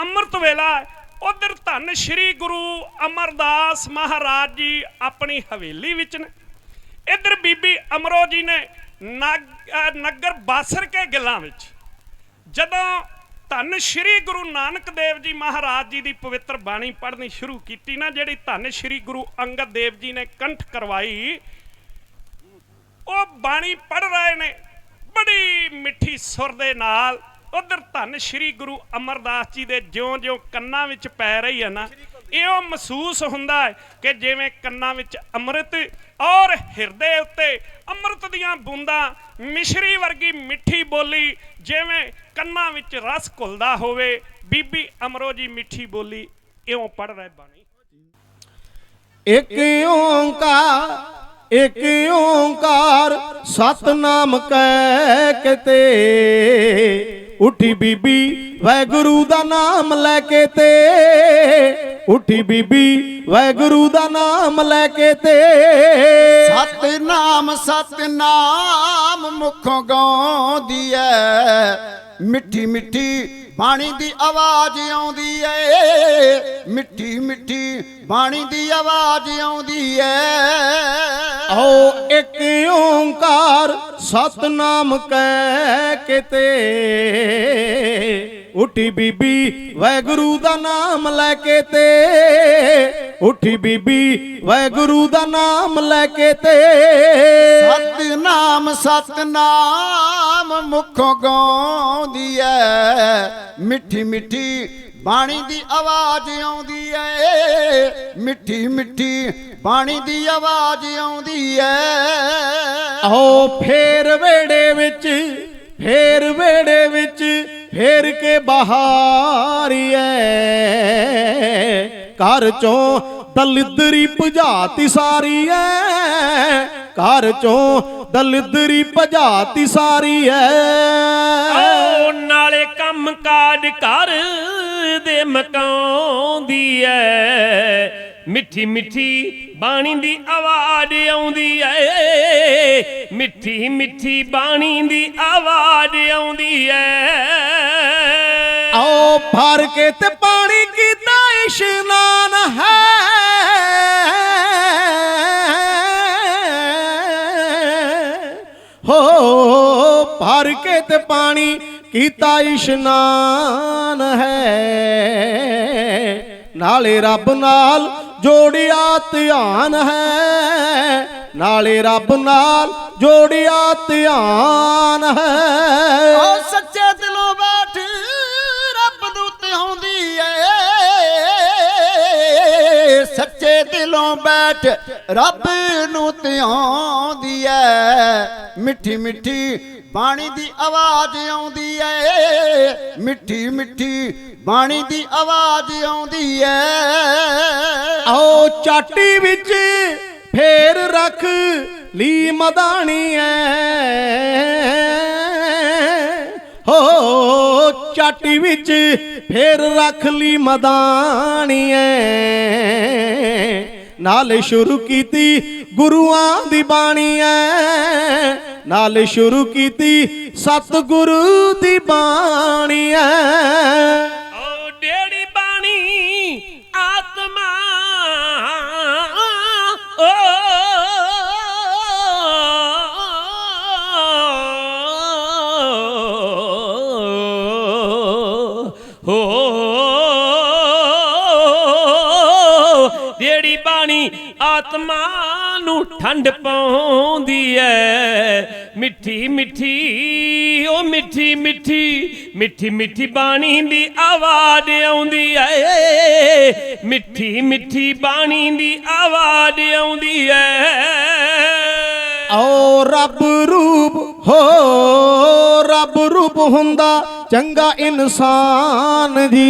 ਅੰਮ੍ਰਿਤ ਵੇਲਾ ਉਧਰ ਧੰਨ ਸ਼੍ਰੀ ਗੁਰੂ ਅਮਰਦਾਸ ਮਹਾਰਾਜ ਜੀ ਆਪਣੀ ਹਵੇਲੀ ਵਿੱਚ ਨੇ। ਇੱਧਰ ਬੀਬੀ ਅਮਰੋ ਜੀ ਨੇ ਨਗ- ਨਗਰ ਬਾਸਰ ਕੇ ਗਿੱਲਾਂ ਵਿੱਚ। ਜਦੋਂ ਧੰਨ ਸ਼੍ਰੀ ਗੁਰੂ ਨਾਨਕ ਦੇਵ ਜੀ ਮਹਾਰਾਜ ਜੀ ਦੀ ਪਵਿੱਤਰ ਬਾਣੀ ਪੜ੍ਹਨੀ ਸ਼ੁਰੂ ਕੀਤੀ ਨਾ, ਜਿਹੜੀ ਧੰਨ ਸ਼੍ਰੀ ਗੁਰੂ ਅੰਗਦ ਦੇਵ ਜੀ ਨੇ ਕੰਠ ਕਰਵਾਈ, ਉਹ ਬਾਣੀ ਪੜ੍ਹ ਰਹੇ ਨੇ। ਬੜੀ ਮਿੱਠੀ ਸੁਰ ਦੇ ਨਾਲ ਉਧਰ ਧੰਨ ਸ਼੍ਰੀ ਗੁਰੂ ਅਮਰਦਾਸ ਜੀ ਦੇ ਜਿਉਂ-ਜਿਉਂ ਕੰਨਾਂ ਵਿੱਚ ਪੈ ਰਹੀ ਹੈ ਨਾ ਇਉਂ ਮਹਿਸੂਸ ਹੁੰਦਾ ਹੈ ਕਿ ਜਿਵੇਂ ਕੰਨਾਂ ਵਿੱਚ ਅੰਮ੍ਰਿਤ ਔਰ ਹਿਰਦੇ ਉੱਤੇ ਅੰਮ੍ਰਿਤ ਦੀਆਂ ਬੂੰਦਾਂ ਮਿਸ਼ਰੀ ਵਰਗੀ ਮਿੱਠੀ ਬੋਲੀ ਜਿਵੇਂ ਕੰਨਾਂ ਵਿੱਚ ਰਸ ਘੁਲਦਾ ਹੋਵੇ, ਬੀਬੀ ਅਮਰੋ ਜੀ ਮਿੱਠੀ ਬੋਲੀ ਇਉਂ ਪੜ੍ਹ ਰਹੇ ਬਾਣੀ। ਇਕ ਓੰਕਾਰ ਇਕ ਓੰਕਾਰ, ਸਤਨਾਮ ਕਹਿ ਕਤੇ ਉਠੀ ਬੀਬੀ ਵੈਗੁਰੂ ਦਾ ਨਾਮ ਲੈ ਕੇ ਤੇ। ਉੱਠੀ ਬੀਬੀ ਵੈਗੁਰੂ ਦਾ ਨਾਮ ਲੈ ਕੇ ਤੇ। ਸਤਨਾਮ ਸਤਨਾਮ ਮੁਖੋਂ ਗਾਉਂਦੀ ਐ। ਮਿੱਠੀ ਮਿੱਠੀ ਬਾਣੀ ਦੀ ਆਵਾਜ਼ ਆਉਂਦੀ ਐ ਮਿੱਠੀ ਮਿੱਠੀ ਬਾਣੀ ਦੀ ਆਵਾਜ਼ ਆਉਂਦੀ ਐ ਆਓ ਇੱਕ ਓੰਕਾਰ ਸਤਨਾਮ ਕਹਿ ਕੇ ਤੇ ਉਠੀ ਬੀਬੀ ਵੈਗੁਰੂ ਦਾ ਨਾਮ ਲੈ ਕੇ ਤੇ। ਉਠੀ ਬੀਬੀ ਵੈਗੁਰੂ ਦਾ ਨਾਮ ਲੈ ਕੇ ਤੇ। ਸਤਨਾਮ ਸਤਨਾਮ ਮੁਖੋਂ ਗਾਉਂਦੀ ਐ। ਮਿੱਠੀ ਮਿੱਠੀ ਬਾਣੀ ਦੀ ਆਵਾਜ਼ ਆਉਂਦੀ ਐ। ਮਿੱਠੀ ਮਿੱਠੀ ਬਾਣੀ ਦੀ ਆਵਾਜ਼ ਆਉਂਦੀ ਐ। ਆਓ ਫੇਰ ਵੇੜੇ ਵਿੱਚ ਫੇਰ ਵੇੜੇ ਫੇਰ ਕੇ ਬਹਾਰੀਐ ਘਰ ਚੋਂ ਦਲਿਦਰੀ ਭਜਾਤੀ ਸਾਰੀ ਐ ਘਰ ਚੋਂ ਦਲਿਦਰੀ ਭਜਾਤੀ ਸਾਰੀ ਐ ਓ ਨਾਲੇ ਕੰਮ ਕਾਜ ਘਰ ਦੇ ਮਕਾਉਂਦੀ ਐ ਮਿੱਠੀ ਮਿੱਠੀ ਬਾਣੀ ਦੀ ਆਵਾਜ਼ ਆਉਂਦੀ ਐ। ਮਿੱਠੀ ਮਿੱਠੀ ਬਾਣੀ ਦੀ ਆਵਾਜ਼ ਆਉਂਦੀ ਐ। ਆਓ ਭਰ ਕੇ ਤੇ ਪਾਣੀ ਕੀਤਾ ਇਸ਼ਨਾਨ ਹੈ। ਹੋ ਭਰ ਕੇ ਤੇ ਪਾਣੀ ਕੀਤਾ ਇਸ਼ਨਾਨ ਹੈ। ਨਾਲੇ ਰੱਬ ਨਾਲ ਜੋੜਿਆ ਧਿਆਨ ਹੈ, ਨਾਲੇ ਰੱਬ ਨਾਲ ਜੋੜਿਆ ਧਿਆਨ ਹੈ। ਓ ਸੱਚੇ ਦਿਲੋਂ ਬੈਠ ਰੱਬ ਨੂੰ ਧਿਆਉਂਦੀ ਏ। ਸੱਚੇ ਦਿਲੋਂ ਬੈਠ ਰੱਬ ਨੂੰ ਧਿਆਉਂਦੀ ਏ। ਮਿੱਠੀ ਮਿੱਠੀ ਬਾਣੀ ਦੀ ਆਵਾਜ਼ ਆਉਂਦੀ ਏ। ਮਿੱਠੀ ਮਿੱਠੀ ਬਾਣੀ ਦੀ ਆਵਾਜ਼ ਆਉਂਦੀ ਏ ਆਓ ਚਾਟੀ ਵਿੱਚ ਫੇਰ ਰੱਖ ਲੀ ਮਦਾਣੀ ਐ। ਹੋ ਚਾਟੀ ਵਿੱਚ ਫੇਰ ਰੱਖ ਲਈ ਮਦਾਣੀ ਐ। ਨਾਲ ਸ਼ੁਰੂ ਕੀਤੀ ਗੁਰੂਆਂ ਦੀ ਬਾਣੀ ਐ। ਨਾਲ ਸ਼ੁਰੂ ਕੀਤੀ ਸਤਿਗੁਰੂ ਦੀ ਬਾਣੀ ਐ। ਆਤਮਾ ਨੂੰ ਠੰਡ ਪਾਉਂਦੀ ਐ। ਮਿੱਠੀ ਮਿੱਠੀ, ਓ ਮਿੱਠੀ ਮਿੱਠੀ ਮਿੱਠੀ ਮਿੱਠੀ ਬਾਣੀ ਦੀ ਆਵਾਜ਼ ਆਉਂਦੀ ਐ। ਮਿੱਠੀ ਮਿੱਠੀ ਬਾਣੀ ਦੀ ਆਵਾਜ਼ ਆਉਂਦੀ ਐ। ਓ ਰੱਬ ਰੂਪ, ਹੋ ਰੱਬ ਰੂਪ ਹੁੰਦਾ ਚੰਗਾ ਇਨਸਾਨ ਦੀ।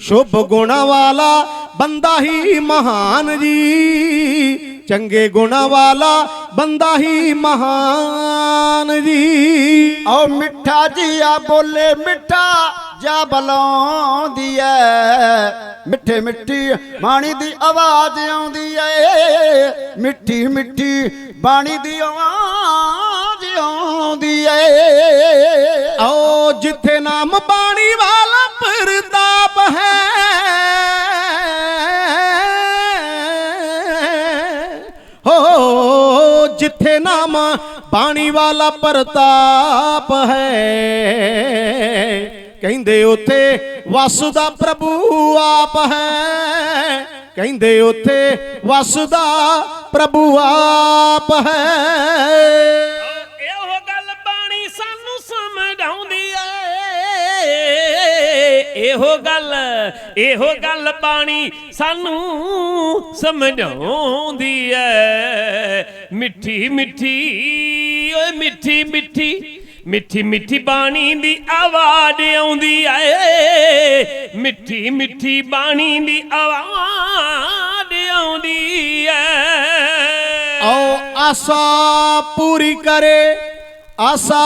ਸ਼ੁਭ ਗੁਣਾ ਵਾਲਾ ਬੰਦਾ ਹੀ ਮਹਾਨ ਜੀ। ਚੰਗੇ ਗੁਣਾ ਵਾਲਾ ਬੰਦਾ ਹੀ ਮਹਾਨ ਜੀ। ਓ ਮਿੱਠਾ ਜੀਆ ਬੋਲੇ ਮਿੱਠਾ ਜਾ ਬਲਾਉਂਦੀ ਐ। ਮਿੱਠੇ ਮਿੱਠੀ ਬਾਣੀ ਦੀ ਆਵਾਜ਼ ਆਉਂਦੀ ਐ। ਮਿੱਠੀ ਮਿੱਠੀ ਬਾਣੀ ਦੀ ਆਵਾਜ਼ ਆਉਂਦੀ ਐ। ਓ ਜਿੱਥੇ ਨਾਮ ਬਾਣੀ ਵਾਲਾ ਬਾਣੀ ਵਾਲਾ ਪ੍ਰਤਾਪ ਹੈ। ਕਹਿੰਦੇ ਉਥੇ ਵਸਦਾ ਪ੍ਰਭੂ ਆਪ ਹੈ। ਕਹਿੰਦੇ ਉਥੇ ਵਸਦਾ ਪ੍ਰਭੂ ਆਪ ਹੈ। ਇਹੋ ਗੱਲ ਇਹੋ ਗੱਲ ਬਾਣੀ ਸਾਨੂੰ ਸਮਝਾਉਂਦੀ ਏ ਮਿੱਠੀ ਮਿੱਠੀ, ਓਏ ਮਿੱਠੀ ਮਿੱਠੀ ਮਿੱਠੀ ਮਿੱਠੀ ਬਾਣੀ ਦੀ ਆਵਾਜ਼ ਆਉਂਦੀ ਏ ਮਿੱਠੀ ਮਿੱਠੀ ਬਾਣੀ ਦੀ ਆਵਾਜ਼ ਆਉਂਦੀ ਏ ਆਓ ਆਸਾ ਪੂਰੀ ਕਰੇ, ਆਸਾ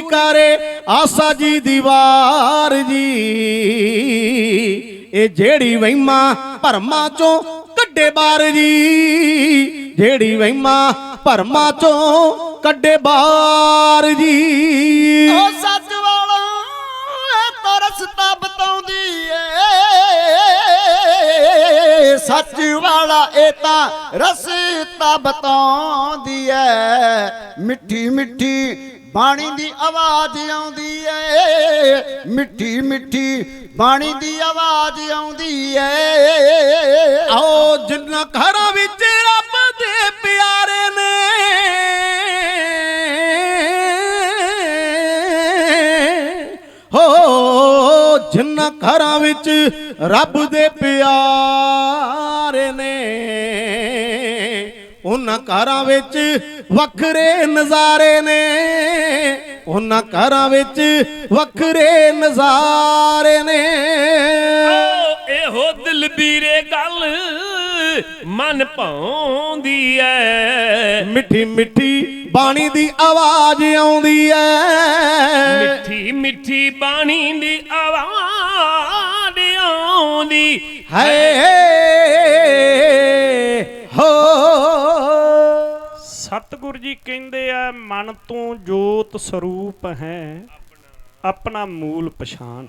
ਪੂਰੀ ਕਰੇ ਆਸਾ ਜੀ ਦੀ ਵਾਰ ਜੀ। ਇਹ ਜਿਹੜੀ ਵਹਿਮਾ ਭਰਮਾਂ ਚੋਂ ਕੱਢੇ ਬਾਰ ਜੀ। ਜਿਹੜੀ ਵਹਿਮਾ ਭਰਮਾਂ ਚੋਂ ਕੱਢੇ ਬਾਰ ਜੀ। ਉਹ ਸੱਚ ਵਾਲਾ ਤਾਂ ਰਸਤਾ ਬਤਾਉਂਦੀ ਏ। ਸੱਚ ਵਾਲਾ ਇਹ ਤਾਂ ਰਸਤਾ ਬਤਾਉਂਦੀ ਏ। ਮਿੱਠੀ ਮਿੱਠੀ ਬਾਣੀ ਦੀ ਆਵਾਜ਼ ਆਉਂਦੀ ਏ, ਮਿੱਠੀ ਮਿੱਠੀ ਬਾਣੀ ਦੀ ਆਵਾਜ਼ ਆਉਂਦੀ ਏ। ਆਓ ਜਿੰਨਾ ਘਰਾਂ ਵਿੱਚ ਰੱਬ ਦੇ ਪਿਆਰੇ ਨੇ, ਹੋ ਜਿੰਨਾ ਘਰਾਂ ਵਿੱਚ ਰੱਬ ਦੇ ਪਿਆਰੇ ਨੇ, ਉਹਨਾਂ ਘਰਾਂ ਵਿੱਚ ਵੱਖਰੇ ਨਜ਼ਾਰੇ ਨੇ। ਉਹਨਾਂ ਘਰਾਂ ਵਿੱਚ ਵੱਖਰੇ ਨਜ਼ਾਰੇ ਨੇ। ਇਹੋ ਦਿਲਬੀਰੇ ਗੱਲ ਮਨ ਭਾਉਂਦੀ ਐ। ਮਿੱਠੀ ਮਿੱਠੀ ਬਾਣੀ ਦੀ ਆਵਾਜ਼ ਆਉਂਦੀ ਐ। ਮਿੱਠੀ ਮਿੱਠੀ ਬਾਣੀ ਦੀ ਆਵਾਜ਼ ਆਉਂਦੀ ਹਾਏ ਹੋ ਸਤਿਗੁਰ ਜੀ ਕਹਿੰਦੇ ਆ ਮਨ ਤੋਂ ਜੋਤ ਸਰੂਪ ਹੈ ਆਪਣਾ ਮੂਲ ਪਛਾਣ।